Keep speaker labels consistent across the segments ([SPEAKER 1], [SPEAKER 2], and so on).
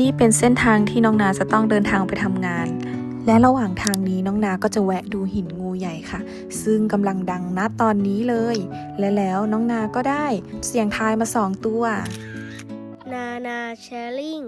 [SPEAKER 1] นี่เป็นเส้นทางที่น้องนาจะต้องเดินทางไปทำงาน และระหว่างทางนี้น้องนาก็จะแวะดูหินงูใหญ่ค่ะ ซึ่งกำลังดังนะตอนนี้เลย และแล้วน้องนาก็ได้เสียงทายมาสองตัว
[SPEAKER 2] นานาแชร์ลิง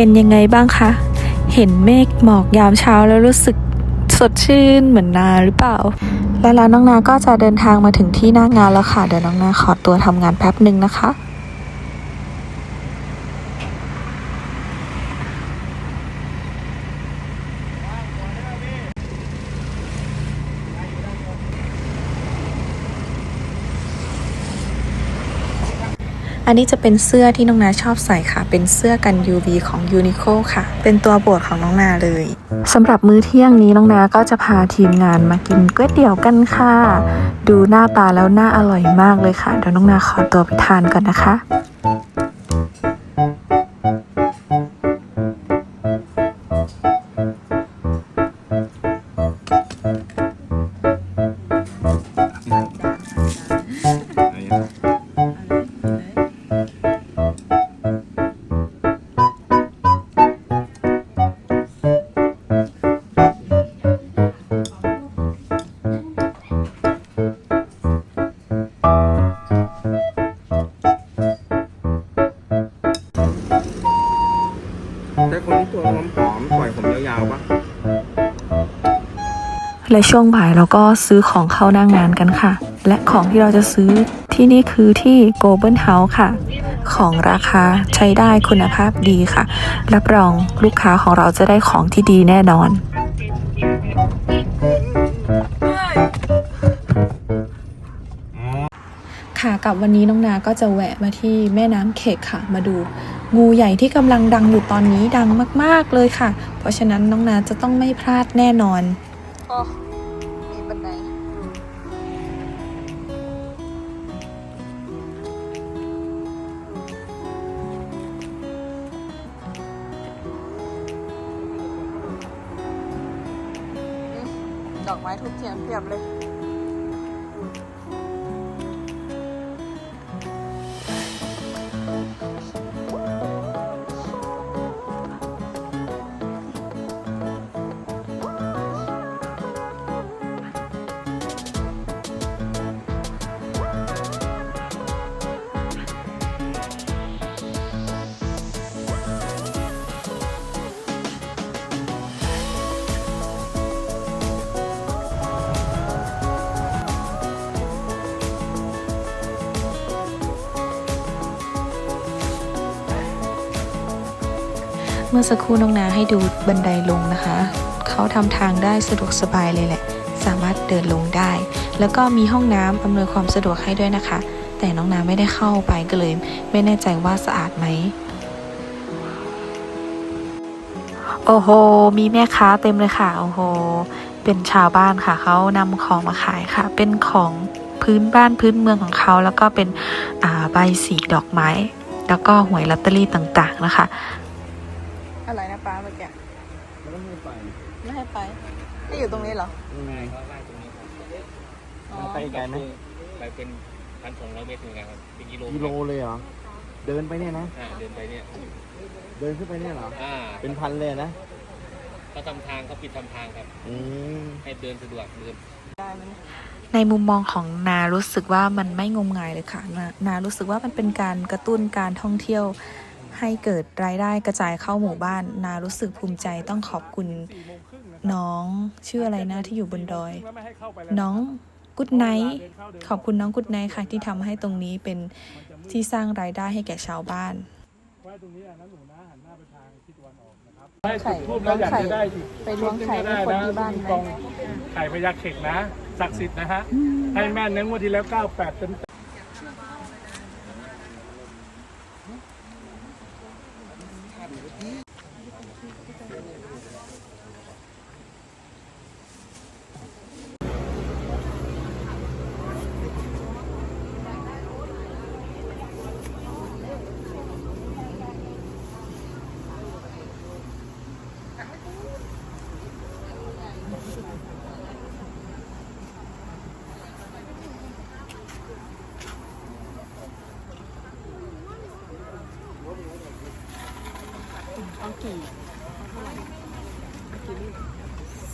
[SPEAKER 1] เป็นยังไงบ้างคะ เห็นเมฆหมอกยามเช้าแล้วรู้สึกสดชื่นเหมือนนาหรือเปล่า และแล้วน้องนาก็จะเดินทางมาถึงที่หน้างานแล้วค่ะ เดี๋ยวน้องนาขอตัวทำงานแป๊บหนึ่งนะคะ อันนี้จะเป็นเสื้อที่น้องนาชอบใส่ค่ะ เป็นเสื้อกัน UV ของ Uniqlo ค่ะ เป็นตัวโปรดของน้องนาเลยสำหรับมื้อเที่ยงนี้น้องนาก็จะพาทีมงานมากินก๋วยเตี๋ยวกันค่ะ ดูหน้าตาแล้วน่าอร่อยมากเลยค่ะ เดี๋ยวน้องนาขอตัวไปทานก่อนนะคะ
[SPEAKER 3] และ
[SPEAKER 1] ช่วงบ่ายเราก็ซื้อของเข้าหน้างงานกันค่ะ และของที่เราจะซื้อที่นี่คือที่ Golden House ค่ะ ของราคาใช้ได้คุณภาพดีค่ะ รับรองลูกค้าของเราจะได้ของที่ดีแน่นอน
[SPEAKER 3] ค่ะ
[SPEAKER 1] กับวันนี้น้องนาก็จะแวะมาที่แม่น้ำเขกค่ะ มาดู งูใหญ่ที่กำลังดังอยู่ตอนนี้ดังมาก ๆเลยค่ะ เพราะฉะนั้นน้องนาจะต้องไม่พลาดแน่นอน อ๋อมีบันไดดอกไม้ทุกเทียนเพียบเลย เมื่อสักครู่น้องนาให้ดูบันไดลงนะคะ เขาทำทางได้สะดวกสบายเลยแหละ สามารถเดินลงได้ แล้วก็มีห้องน้ำอำนวยความสะดวกให้ด้วยนะคะ แต่น้องนาไม่ได้เข้าไปก็เลย ไม่แน่ใจว่าสะอาดไหมโอ้โห มีแม่ค้าเต็มเลยค่ะ โอ้โห เป็นชาวบ้านค่ะ เขานำของมาขายค่ะ เป็นของพื้นบ้านพื้นเมืองของเขา แล้วก็เป็นใบสีดอกไม้ แล้วก็หวยลอตเตอรี่ต่างๆนะคะ อะไรนะป้าเมื่อกี้
[SPEAKER 3] แล้วก็ไม่ไป
[SPEAKER 1] ไม่ให้ไปให้อยู่ตรงนี้เหรอ
[SPEAKER 3] ยังไง
[SPEAKER 4] เขาไล่ตรงนี้ครับ
[SPEAKER 3] ไปไกลไหม
[SPEAKER 4] ไปเป็นพันสองร้อยเมตรเหมือนกันครับเป็นกิโล
[SPEAKER 3] กิโลเลยเหรอเดินไปเนี่ยนะ
[SPEAKER 4] อ่าเดินไปเนี่ย
[SPEAKER 3] เดินขึ้นไปเนี่ยเหรอ
[SPEAKER 4] อ่า
[SPEAKER 3] เป็นพันเลยนะ
[SPEAKER 4] เขาทำทางเขาปิดทำทางครับ
[SPEAKER 3] อืม
[SPEAKER 4] ให้เดินสะดวกเดิน
[SPEAKER 1] ในมุมมองของนารู้สึกว่ามันไม่งมงายเลยค่ะนานารู้สึกว่ามันเป็นการกระตุ้นการท่องเที่ยว ให้เกิดรายได้กระจายเข้าหมู่บ้าน นารู้สึกภูมิใจต้องขอบคุณน้องชื่ออะไรนะที่อยู่บนดอย น้องกุดไนท์ขอบคุณน้องกุดไนท์ค่ะที่ทำให้ตรงนี้เป็นที่สร้างรายได้ให้แก่ชาวบ้าน
[SPEAKER 5] ว่าตรงนี้อะนะหนูนะหันหน้าไปทางทิศตะวันออกนะครับได้จุดทูบแล้วอยากจะได้อีก
[SPEAKER 1] ไปล้วงไข่ให้คนที่บ้านไหม
[SPEAKER 5] กองไข่พยักเข่งนะศักดิ์สิทธิ์นะฮะให้แม่นเนื้องวดที่แล้ว 98เต็ม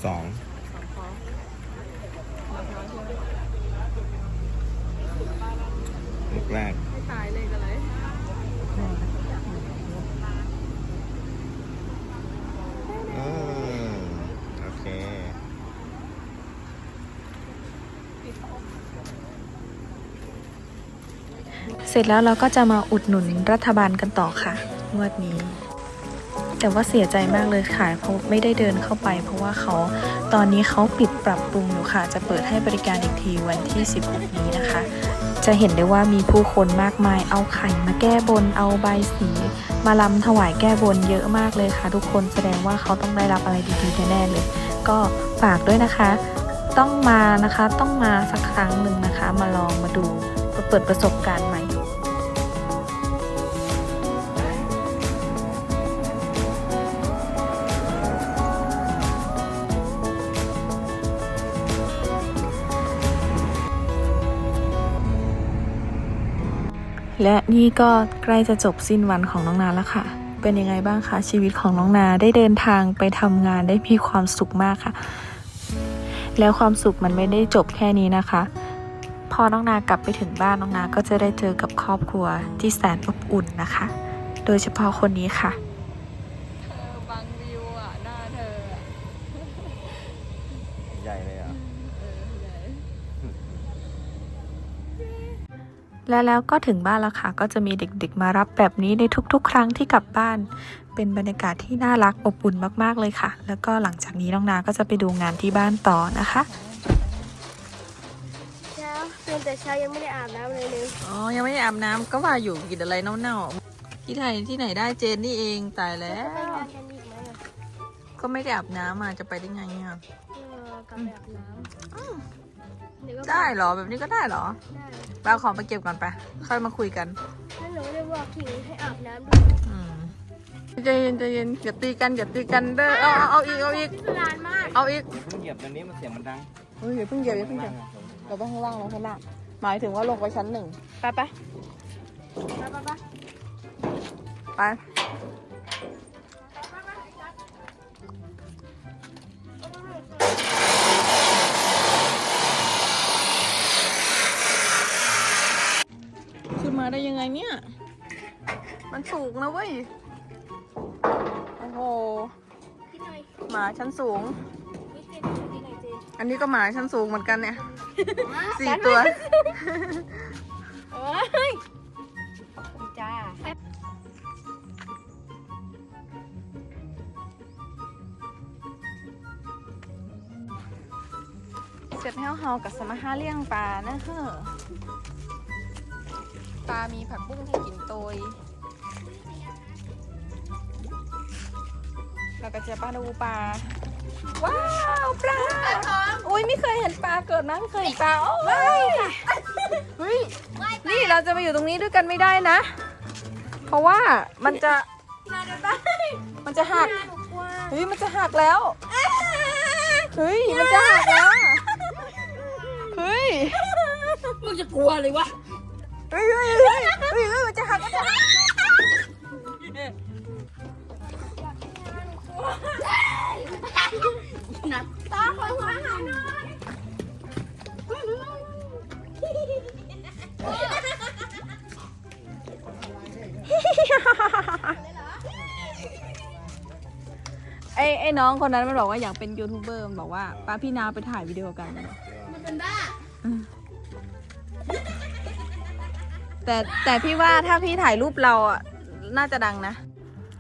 [SPEAKER 3] สองลูกแรกตายเลยกันเลยโอเค
[SPEAKER 1] เสร็จแล้วเราก็จะมาอุดหนุนรัฐบาลกันต่อค่ะงวดนี้ แต่ว่าเสียใจมากเลยค่ะเพราะไม่ได้เดินเข้าไป เพราะว่าเขาตอนนี้เขาปิดปรับปรุงอยู่ค่ะ จะเปิดให้บริการอีกทีวันที่ 16 นี้นะคะ จะเห็นได้ว่ามีผู้คนมากมายเอาไข่มาแก้บนเอาใบสี มาลำถวายแก้บนเยอะมากเลยค่ะ ทุกคนแสดงว่าเขาต้องได้รับอะไรดีๆแน่ๆเลย ก็ฝากด้วยนะคะ ต้องมานะคะต้องมาสักครั้งหนึ่งนะคะ มาลองมาดูมาเปิดประสบการณ์ใหม่ และนี่ก็ใกล้จะจบสิ้นวันของน้องนาแล้วค่ะ เป็นยังไงบ้างคะชีวิตของน้องนาได้เดินทางไปทำงานได้มีความสุขมากค่ะ แล้วความสุขมันไม่ได้จบแค่นี้นะคะ พอน้องนากลับไปถึงบ้านน้องนาก็จะได้เจอกับครอบครัวที่แสนอบอุ่นนะคะ โดยเฉพาะคนนี้ค่ะ
[SPEAKER 6] บังวิวอะ หน้าเธออะ
[SPEAKER 3] ใหญ่เลยอะ
[SPEAKER 1] และแล้วก็ถึงบ้านแล้วค่ะ ก็จะมีเด็กๆมารับแบบนี้ในทุกๆ ครั้งที่กลับบ้าน เป็นบรรยากาศที่น่ารักอบอุ่นมากๆเลยค่ะ แล้วก็หลังจากนี้น้องนาก็จะไปดูงานที่บ้านต่อนะคะ
[SPEAKER 2] แล้วเป็นแต่เช้ายังไม่ได้อาบน้ำเลยนึง
[SPEAKER 5] อ๋อ ยังไม่ได้อาบน้ำก็ว่าอยู่กินอะไรเน่าๆที่ไหนที่ไหนได้เจนนี่เองตายแล้
[SPEAKER 2] จะไป
[SPEAKER 5] ว
[SPEAKER 2] งานกันอีกไหมอะ
[SPEAKER 5] ก็ไม่ได้อาบน้ำอะจะไปได้ไงอะ
[SPEAKER 2] เออกลับไปอาบน้ำ เดี๋ยวก็
[SPEAKER 5] ได้เหรอแบบนี้ก็ได้เหรอ
[SPEAKER 2] ได้
[SPEAKER 5] เราขอไปเก็บก่อนไป ค่อยมาคุยกัน
[SPEAKER 2] แล้วหนูได้บอกขิงให้อาบน้ำด้วย
[SPEAKER 5] อืมใจเย็นใจเย็นอย่าตีกันอย่าตีกันเด้อเอาเอาเอาอีกเอาอีก
[SPEAKER 2] พิสดารมาก
[SPEAKER 5] เอาอีก
[SPEAKER 3] เพิ่งเหยียบตอนนี้มันเสียงมันดัง
[SPEAKER 5] เฮ้ยอย่าเพิ่งเหยียบอย่าเพิ่งเหยียบเราต้องข้างล่างเราข้างล่างหมายถึงว่าลงไปชั้นหนึ่งไปไป
[SPEAKER 2] ไปไปไป
[SPEAKER 5] มาได้ยังไงเนี่ย มันสูงนะเว้ย โอ้โห
[SPEAKER 2] พี่หน่อย
[SPEAKER 5] หมาชั้นสูง
[SPEAKER 2] พี่เจนพี่หน่อยเจน
[SPEAKER 5] อันนี้ก็หมาชั้นสูงเหมือนกันเนี่ย สี่ตัว
[SPEAKER 2] โอ้ยจ้า
[SPEAKER 5] เสร็จแล้วเฮากับสมาหาเลี้ยงปลานะเฮ้อ ปลามีผักบุ้งให้กินโตยแล้วก็จะปลาดูปลา ว้าวปลาอุ้ยไม่เคยเห็นปลาเกิดนะไม่เคยเห็นปลาโอ้ยเฮ้ยนี่เราจะมาอยู่ตรงนี้ด้วยกันไม่ได้นะ เพราะว่ามันจะมันจะหักเฮ้ยมันจะหักแล้วเฮ้ยมันจะหักแล้วเฮ้ย
[SPEAKER 2] มึงจะกลัวเลยวะ
[SPEAKER 5] เฮ้ยเฮ้ยเฮ้ยเฮ้ยเฮ้ยมันจะหักมันจะหัก
[SPEAKER 2] ตาขอหัวหาหน่อย
[SPEAKER 5] ไอ้ไอ้น้องคนนั้นมันบอกว่าอยากเป็นยูทูบเบอร์มันบอกว่าป้าพี่นาไปถ่ายวิดีโอกัน
[SPEAKER 2] มันเป็นบ้า
[SPEAKER 5] แต่แต่พี่ว่าถ้าพี่ถ่ายรูปเราอะน่าจะดังนะ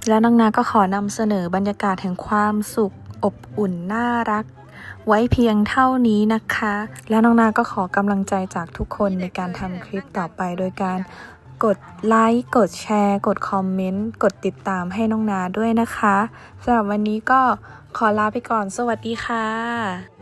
[SPEAKER 5] แล้วน้องนาก็ขอนำเสนอบรรยากาศแห่งความสุข อบอุ่นน่ารัก ไว้เพียงเท่านี้นะคะ แล้วน้องนาก็ขอกำลังใจจากทุกคนในการทำคลิปต่อไปโดยการกดไลค์ กดแชร์ กดคอมเมนต์ กดติดตามให้น้องนาด้วยนะคะสำหรับวันนี้ก็ขอลาไปก่อน สวัสดีค่ะ